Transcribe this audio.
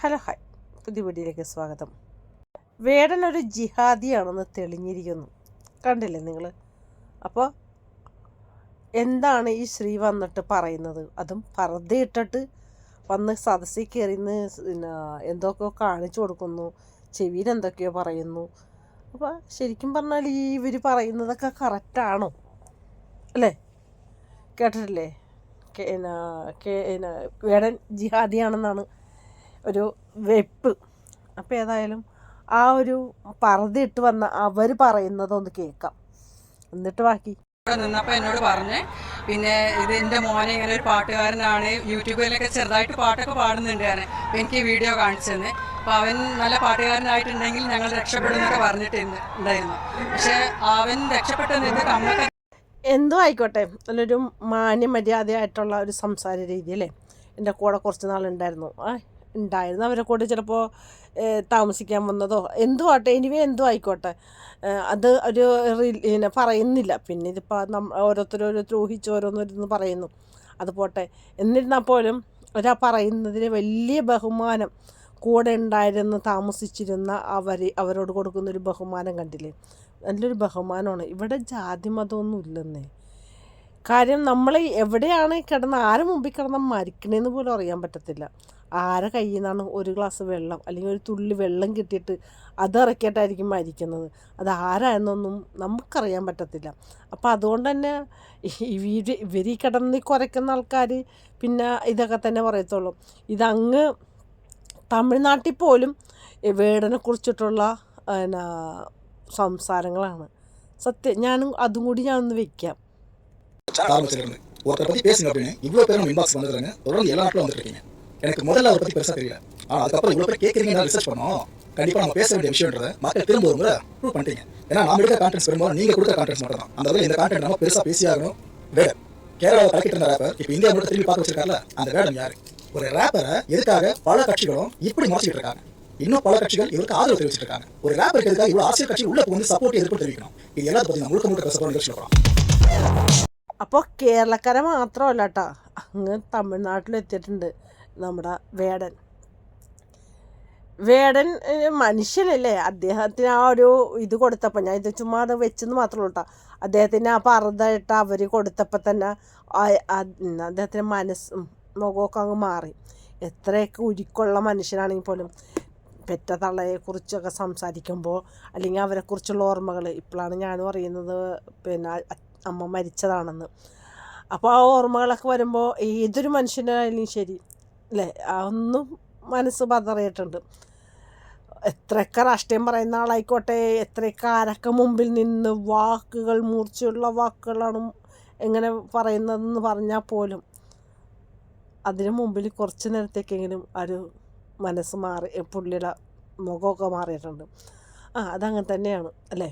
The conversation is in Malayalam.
Hello hi. പുതിയ വീഡിയോയിലേക്ക് സ്വാഗതം. വേടൻ ഒരു ജിഹാദിയാണെന്ന് തെളിഞ്ഞിരിക്കുന്നു. കണ്ടില്ലേ നിങ്ങൾ അപ്പോൾ എന്താണ് ഈ ശ്രീ വന്നിട്ട് പറയുന്നത്? അതും പർദ്ദയിട്ടിട്ട് വന്ന് സദസ്സിൽ കയറിന്ന് പിന്നെ എന്തൊക്കെയോ കാണിച്ചു കൊടുക്കുന്നു? ചെവിയിൽ എന്തൊക്കെയോ പറയുന്നു. അപ്പോൾ ശരിക്കും പറഞ്ഞാൽ ഈ ഇവർ പറയുന്നതൊക്കെ കറക്റ്റാണോ അല്ലേ? കേട്ടിട്ടില്ലേ? വേടൻ ജിഹാദിയാണെന്നാണ് ഒരു വെപ്പ്. അപ്പോൾ ഏതായാലും ആ ഒരു പറതിട്ട് വന്ന അവർ പറയുന്നതൊന്ന് കേൾക്കാം. എന്നിട്ട് ബാക്കി. ഇവിടെ നിന്നപ്പോൾ എന്നോട് പറഞ്ഞ് പിന്നെ ഇത് എന്റെ മോനെ ഇങ്ങനെ ഒരു പാട്ടുകാരനാണ് യൂട്യൂബിലൊക്കെ ചെറുതായിട്ട് പാട്ടൊക്കെ പാടുന്നുണ്ട് ഞാൻ അപ്പോൾ എനിക്ക് വീഡിയോ കാണിച്ചു തന്നെ അപ്പോൾ അവൻ നല്ല പാട്ടുകാരനായിട്ടുണ്ടെങ്കിൽ ഞങ്ങൾ രക്ഷപ്പെടുന്നൊക്കെ പറഞ്ഞിട്ട് ഉണ്ടായിരുന്നു. പക്ഷേ അവൻ രക്ഷപ്പെട്ടെന്നിട്ട് കമ്മൊക്കെ എന്തോ ആയിക്കോട്ടെ നല്ലൊരു മാന്യമര്യാദയായിട്ടുള്ള ഒരു സംസാര രീതി അല്ലേ? എന്റെ കൂടെ കുറച്ച് നാളുണ്ടായിരുന്നു. ആ ഉണ്ടായിരുന്നു. അവരെ കൂടെ ചിലപ്പോൾ താമസിക്കാൻ വന്നതോ എന്തു ആട്ടെ എനിവേ എന്തോ ആയിക്കോട്ടെ. അത് ഒരു പിന്നെ പറയുന്നില്ല. പിന്നെ ഇതിപ്പോൾ നമ്മ ഓരോരുത്തർ ഊഹിച്ച് ഓരോന്നിരുന്ന് പറയുന്നു. അത് പോട്ടെ. എന്നിരുന്നാൽ പോലും ഒരാ പറയുന്നതിന് വലിയ ബഹുമാനം കൂടെ ഉണ്ടായിരുന്ന് താമസിച്ചിരുന്ന അവർ അവരോട് കൊടുക്കുന്ന ഒരു ബഹുമാനം കണ്ടില്ലേ? നല്ലൊരു ബഹുമാനമാണ്. ഇവിടെ ജാതി മതമൊന്നും ഇല്ലെന്നേ. കാര്യം നമ്മൾ എവിടെയാണ് കിടന്ന് ആരും മുമ്പിൽ കിടന്ന് മരിക്കണേന്ന് പോലും അറിയാൻ പറ്റത്തില്ല. ആരെ കയ്യിൽ നിന്നാണ് ഒരു ഗ്ലാസ് വെള്ളം അല്ലെങ്കിൽ ഒരു തുള്ളി വെള്ളം കിട്ടിയിട്ട് അത് ഇറക്കിയിട്ടായിരിക്കും മരിക്കുന്നത് അത് ആരായെന്നൊന്നും നമുക്കറിയാൻ പറ്റത്തില്ല അപ്പോൾ അതുകൊണ്ട് തന്നെ ഇവർ ഇവർ ഈ കിടന്ന് കുറയ്ക്കുന്ന ആൾക്കാർ പിന്നെ ഇതൊക്കെ തന്നെ പറയത്തുള്ളൂ ഇതങ്ങ് തമിഴ്നാട്ടിൽ പോലും ഈ വേടനെ കുറിച്ചിട്ടുള്ള പിന്നെ സംസാരങ്ങളാണ് സത്യം ഞാനും അതും കൂടി ഞാനൊന്ന് വെക്കാം ஆரம்பிச்சிருந்து ஒருத்தரை பத்தி பேசுங்க அப்படின்னு இவ்வளவு பேரும் நம்ம இன்பாக்ஸ் வந்துருங்க தொடர்ந்து எல்லா நாட்டிலும் வந்துருக்கீங்க எனக்கு முதல்ல அதை பத்தி பெருசா தெரியல ஆனா அதுக்கப்புறம் இவ்வளவு பேர் கேட்கறீங்க ரிசர்ச் பண்ணோம் கண்டிப்பா நம்ம பேச வேண்டிய விஷயம்ன்றத மக்கள் திரும்ப ஒரு முறை ப்ரூவ் பண்ணிட்டீங்க ஏன்னா நாம எடுக்க கான்டென்ட்ஸ் பெரும்பாலும் நீங்க கொடுத்த கான்டென்ட்ஸ் மட்டும் தான் அந்த வகையில் இந்த கான்டென்ட் நம்ம பெருசா பேசியாகணும் வேற கேரளாவில் கலக்கிட்டு இருந்த ரேப்பர் இப்போ இந்தியா மட்டும் திரும்பி பார்க்க வச்சிருக்காருல அந்த வேடம் யாரு ஒரு ரேப்பரை எதுக்காக பல கட்சிகளும் இப்படி முறைச்சிட்டு இருக்காங்க இன்னும் பல கட்சிகள் இவருக்கு ஆதரவு தெரிவிச்சிட்டு இருக்காங்க ஒரு ரேப்பருக்கு எதுக்காக இவ்வளவு அரசியல் கட்சி உள்ள வந்து சப்போர்ட் எதிர்ப்பு தெரிவிக்கணும் இது எல்லாத்தையும் பத்தி நான் முழுக்க முழுக்க பேச போற நிகழ்ச்சியில் போறோம் അപ്പോൾ കേരളക്കര മാത്രമല്ല കേട്ടോ അങ്ങ് തമിഴ്നാട്ടിലെത്തിയിട്ടുണ്ട് നമ്മുടെ വേടൻ. വേടൻ മനുഷ്യനല്ലേ? അദ്ദേഹത്തിന് ആ ഒരു ഇത് കൊടുത്തപ്പോൾ ഞാൻ ഇത് ചുമ്മാ അത് വെച്ചെന്ന് മാത്രമേ കേട്ടോ അദ്ദേഹത്തിന് ആ പറതായിട്ട് അവർ കൊടുത്തപ്പോൾ തന്നെ അദ്ദേഹത്തിന്റെ മനസ്സും മുഖമൊക്കെ അങ്ങ് മാറി. എത്രയൊക്കെ ഉരുക്കുള്ള മനുഷ്യനാണെങ്കിൽ പോലും പെറ്റ തള്ളയെക്കുറിച്ചൊക്കെ സംസാരിക്കുമ്പോൾ അല്ലെങ്കിൽ അവരെക്കുറിച്ചുള്ള ഓർമ്മകൾ ഇപ്പോഴാണ് ഞാനും അറിയുന്നത് പിന്നെ അമ്മ മരിച്ചതാണെന്ന്. അപ്പോൾ ആ ഓർമ്മകളൊക്കെ വരുമ്പോൾ ഏതൊരു മനുഷ്യനായാലും ശരി അല്ലേ ആ ഒന്നും മനസ്സ് പതറിയിട്ടുണ്ട്. എത്രയൊക്കെ രാഷ്ട്രീയം പറയുന്ന ആളായിക്കോട്ടെ എത്രയൊക്കെ ആരൊക്കെ മുമ്പിൽ നിന്ന് വാക്കുകൾ മൂർച്ചയുള്ള വാക്കുകളാണ് എങ്ങനെ പറയുന്നതെന്ന് പറഞ്ഞാൽ പോലും അതിനു മുമ്പിൽ കുറച്ച് നേരത്തേക്കെങ്കിലും ഒരു മനസ്സ് മാറി പുള്ളിയുടെ മുഖമൊക്കെ മാറിയിട്ടുണ്ട്. ആ അതങ്ങനെ തന്നെയാണ് അല്ലേ?